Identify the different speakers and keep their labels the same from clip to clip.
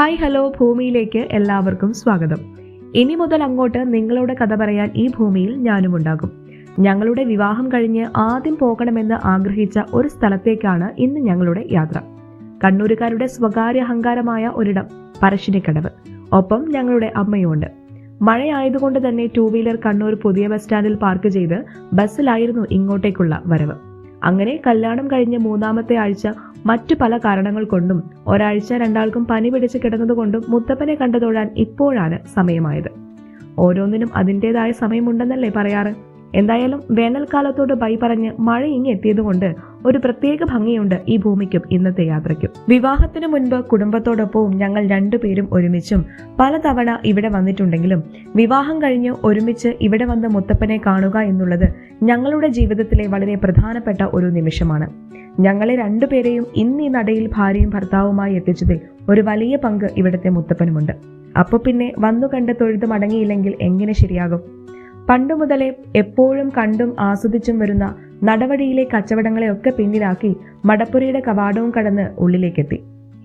Speaker 1: Hi hello ഭൂമിയിലേക്ക് എല്ലാവർക്കും സ്വാഗതം. ഇനി മുതൽ അങ്ങോട്ട് നിങ്ങളോട് കഥ പറയാൻ ഈ ഭൂമിയിൽ ഞാനും ഉണ്ടാകും. ഞങ്ങളുടെ വിവാഹം കഴിഞ്ഞ് ആദ്യം പോകണമെന്ന് ആഗ്രഹിച്ച ഒരു സ്ഥലത്തേക്കാണ് ഇന്ന് ഞങ്ങളുടെ യാത്ര. കണ്ണൂരുകാരുടെ സ്വകാര്യ അഹങ്കാരമായ ഒരിടം പരശ്ശിനിക്കടവ് ഒപ്പം ഞങ്ങളുടെ അമ്മയുമുണ്ട്. മഴയായതുകൊണ്ട് തന്നെ ടൂ വീലർ കണ്ണൂർ പുതിയ ബസ് സ്റ്റാൻഡിൽ പാർക്ക് ചെയ്ത് ബസ്സിലായിരുന്നു ഇങ്ങോട്ടേക്കുള്ള വരവ്. അങ്ങനെ കല്യാണം കഴിഞ്ഞ മൂന്നാമത്തെ ആഴ്ച മറ്റു പല കാരണങ്ങൾ കൊണ്ടും ഒരാഴ്ച രണ്ടാൾക്കും പനി പിടിച്ച് കിടന്നതുകൊണ്ടും മുത്തപ്പനെ കണ്ടതൊഴാൻ ഇപ്പോഴാണ് സമയമായത്. ഓരോന്നിനും അതിന്റെതായ സമയമുണ്ടെന്നല്ലേ പറയാറ്? എന്തായാലും വേനൽക്കാലത്തോട് ബൈ പറഞ്ഞ് മഴ ഇങ്ങെത്തിയതുകൊണ്ട് ഒരു പ്രത്യേക ഭംഗിയുണ്ട് ഈ ഭൂമിക്കും ഇന്നത്തെ യാത്രയ്ക്കും. വിവാഹത്തിന് മുൻപ് കുടുംബത്തോടൊപ്പവും ഞങ്ങൾ രണ്ടുപേരും ഒരുമിച്ചും പലതവണ ഇവിടെ വന്നിട്ടുണ്ടെങ്കിലും വിവാഹം കഴിഞ്ഞ് ഒരുമിച്ച് ഇവിടെ വന്ന് മുത്തപ്പനെ കാണുക എന്നുള്ളത് ഞങ്ങളുടെ ജീവിതത്തിലെ വളരെ പ്രധാനപ്പെട്ട ഒരു നിമിഷമാണ്. ഞങ്ങളെ രണ്ടുപേരെയും ഇന്ന് ഈ നടയിൽ ഭാര്യയും ഭർത്താവുമായി എത്തിച്ചതിൽ ഒരു വലിയ പങ്ക് ഇവിടുത്തെ മുത്തപ്പനുമുണ്ട്. അപ്പൊ പിന്നെ വന്നു കണ്ട് തൊഴുത് മടങ്ങിയില്ലെങ്കിൽ എങ്ങനെ ശരിയാകും? പണ്ടു മുതലേ എപ്പോഴും കണ്ടും ആസ്വദിച്ചും വരുന്ന നടവഴിയിലെ കച്ചവടങ്ങളെയൊക്കെ പിന്നിലാക്കി മടപ്പുരയുടെ കവാടവും കടന്ന് ഉള്ളിലേക്കെത്തി.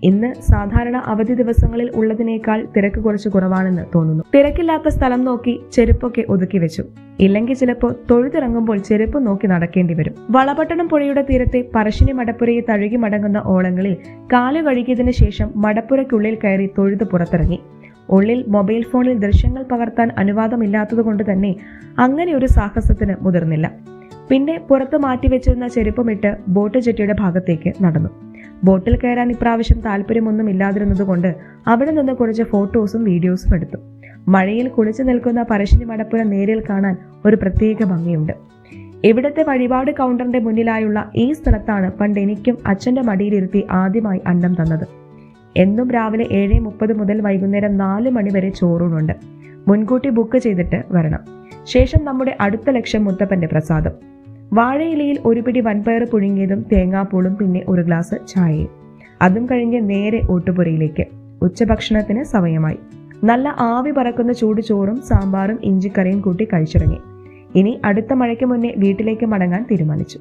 Speaker 1: ഇന്ന് സാധാരണ അവധി ദിവസങ്ങളിൽ ഉള്ളതിനേക്കാൾ തിരക്ക് കുറച്ച് കുറവാണെന്ന് തോന്നുന്നു. തിരക്കില്ലാത്ത സ്ഥലം നോക്കി ചെരുപ്പൊക്കെ ഒതുക്കി വെച്ചു. ഇല്ലെങ്കിൽ ചിലപ്പോൾ തൊഴുതിറങ്ങുമ്പോൾ ചെരുപ്പ് നോക്കി നടക്കേണ്ടി വരും. വളപട്ടണം പുഴയുടെ തീരത്തെ പറശ്ശിനി മടപ്പുരയെ തഴുകി മടങ്ങുന്ന ഓളങ്ങളിൽ കാൽ കഴുകിയതിനു ശേഷം മടപ്പുരയ്ക്കുള്ളിൽ കയറി തൊഴുത് പുറത്തിറങ്ങി. ഉള്ളിൽ മൊബൈൽ ഫോണിൽ ദൃശ്യങ്ങൾ പകർത്താൻ അനുവാദമില്ലാത്തതുകൊണ്ട് തന്നെ അങ്ങനെ ഒരു സാഹസത്തിന് മുതിർന്നില്ല. പിന്നെ പുറത്ത് മാറ്റിവെച്ചിരുന്ന ചെരുപ്പമിട്ട് ബോട്ട് ജെട്ടിയുടെ ഭാഗത്തേക്ക് നടന്നു. ബോട്ടിൽ കയറാൻ ഇപ്രാവശ്യം താല്പര്യമൊന്നും ഇല്ലാതിരുന്നതുകൊണ്ട് അവിടെ നിന്ന് കുറച്ച് ഫോട്ടോസും വീഡിയോസും എടുത്തു. മഴയിൽ കുളിച്ചു നിൽക്കുന്ന പരശ്ശിനി മടപ്പുര നേരിൽ കാണാൻ ഒരു പ്രത്യേക ഭംഗിയുണ്ട്. ഇവിടുത്തെ വഴിപാട് കൗണ്ടറിന്റെ മുന്നിലായുള്ള ഈ സ്ഥലത്താണ് പണ്ട് എനിക്കും അച്ഛന്റെ മടിയിലിരുത്തി ആദ്യമായി അന്നം തന്നത്. എന്നും രാവിലെ ഏഴ് മുപ്പത് മുതൽ വൈകുന്നേരം നാല് മണി വരെ ചോറൂണുണ്ട്. മുൻകൂട്ടി ബുക്ക് ചെയ്തിട്ട് വരണം. ശേഷം നമ്മുടെ അടുത്ത ലക്ഷ്യം മുത്തപ്പന്റെ പ്രസാദം. വാഴയിലയിൽ ഒരു പിടി വൻപയർ പുഴുങ്ങിയതും തേങ്ങാപ്പൂളും പിന്നെ ഒരു ഗ്ലാസ് ചായയും. അതും കഴിഞ്ഞ് നേരെ ഊട്ടുപുരയിലേക്ക് ഉച്ചഭക്ഷണത്തിന് സമയമായി. നല്ല ആവി പറക്കുന്ന ചൂട് ചോറും സാമ്പാറും ഇഞ്ചിക്കറിയും കൂട്ടി കഴിച്ചിറങ്ങി. ഇനി അടുത്ത മഴയ്ക്ക് മുന്നേ വീട്ടിലേക്ക് മടങ്ങാൻ തീരുമാനിച്ചു.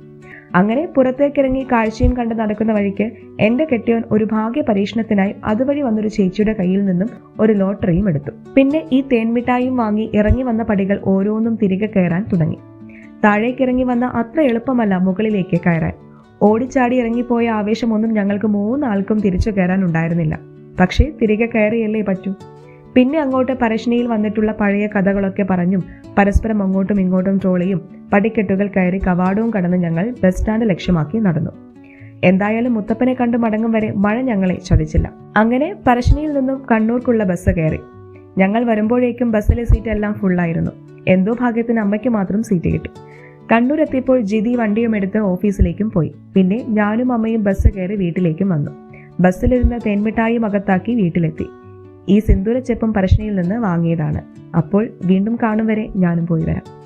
Speaker 1: അങ്ങനെ പുറത്തേക്കിറങ്ങി കാഴ്ചയും കണ്ട് നടക്കുന്ന വഴിക്ക് എന്റെ കെട്ടിയോൻ ഒരു ഭാഗ്യ പരീക്ഷണത്തിനായി അതുവഴി വന്നൊരു ചേച്ചിയുടെ കയ്യിൽ നിന്നും ഒരു ലോട്ടറിയും എടുത്തു. പിന്നെ ഈ തേൻമിഠായും വാങ്ങി ഇറങ്ങി വന്ന പടികൾ ഓരോന്നും തിരികെ കയറാൻ തുടങ്ങി. താഴേക്കിറങ്ങി വന്ന അത്ര എളുപ്പമല്ല മുകളിലേക്ക് കയറാൻ. ഓടിച്ചാടി ഇറങ്ങിപ്പോയ ആവേശമൊന്നും ഞങ്ങൾക്ക് മൂന്നാൾക്കും തിരിച്ചു കയറാൻ ഉണ്ടായിരുന്നില്ല. പക്ഷേ തിരികെ കയറിയല്ലേ പറ്റൂ. പിന്നെ അങ്ങോട്ട് പരശ്നിയിൽ വന്നിട്ടുള്ള പഴയ കഥകളൊക്കെ പറഞ്ഞും പരസ്പരം അങ്ങോട്ടും ഇങ്ങോട്ടും ട്രോളിയും പടിക്കെട്ടുകൾ കയറി കവാടവും കടന്ന് ഞങ്ങൾ ബസ് സ്റ്റാൻഡ് ലക്ഷ്യമാക്കി നടന്നു. എന്തായാലും മുത്തപ്പനെ കണ്ടു മടങ്ങും വരെ മഴ ഞങ്ങളെ ചതിച്ചില്ല. അങ്ങനെ പരശ്നിയിൽ നിന്നും കണ്ണൂർക്കുള്ള ബസ് കയറി. ഞങ്ങൾ വരുമ്പോഴേക്കും ബസ്സിലെ സീറ്റ് എല്ലാം ഫുള്ളായിരുന്നു. എന്തോ ഭാഗ്യത്തിന് അമ്മയ്ക്ക് മാത്രം സീറ്റ് കിട്ടി. കണ്ണൂർ എത്തിയപ്പോൾ ജിതി വണ്ടിയും എടുത്ത് ഓഫീസിലേക്കും പോയി. പിന്നെ ഞാനും അമ്മയും ബസ് കയറി വീട്ടിലേക്കും വന്നു. ബസ്സിലിരുന്ന തേൻമിഠായും അകത്താക്കി വീട്ടിലെത്തി. ഈ സിന്ദൂരച്ചെപ്പും ചെപ്പം പരശ്നിയിൽ നിന്ന് വാങ്ങിയതാണ്. അപ്പോൾ വീണ്ടും കാണും വരെ ഞാനും പോയി വരാം.